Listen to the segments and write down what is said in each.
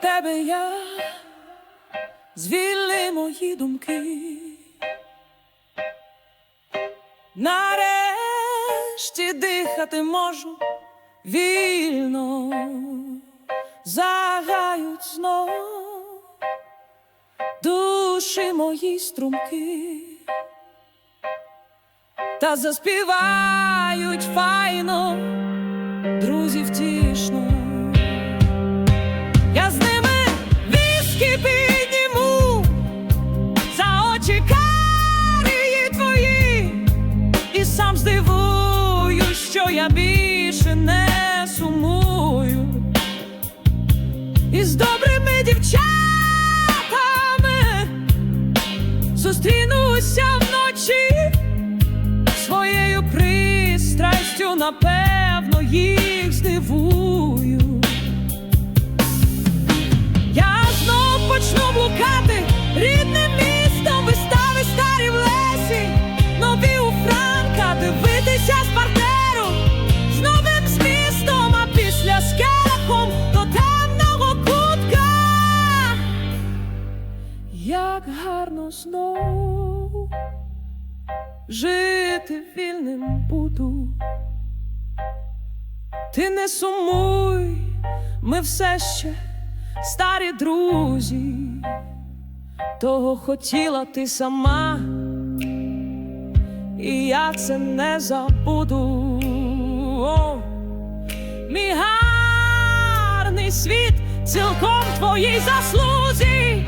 тебе я, звільни мої думки. Нарешті дихати можу вільно, загають знов душі мої струмки, та заспівають файно, друзі втішно. Більше не сумую. І з добрими дівчатами зустрінуся вночі своєю пристрастю, напевно, їх здивую. Гарно знов жити вільним буду. Ти не сумуй, ми все ще старі друзі, того хотіла ти сама, і я це не забуду. О, мій гарний світ цілком твоїй заслузі.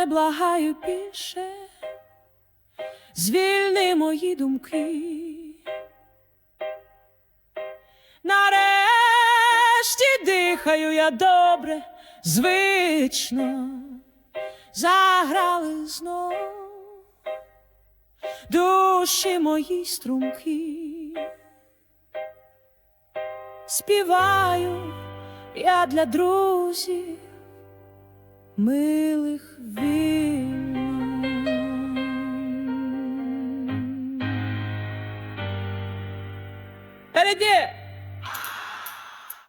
Не благаю більше, звільни мої думки. Нарешті дихаю я добре, звично заграли знов душі мої струмки. Співаю я для друзів милих вільно. Перейди!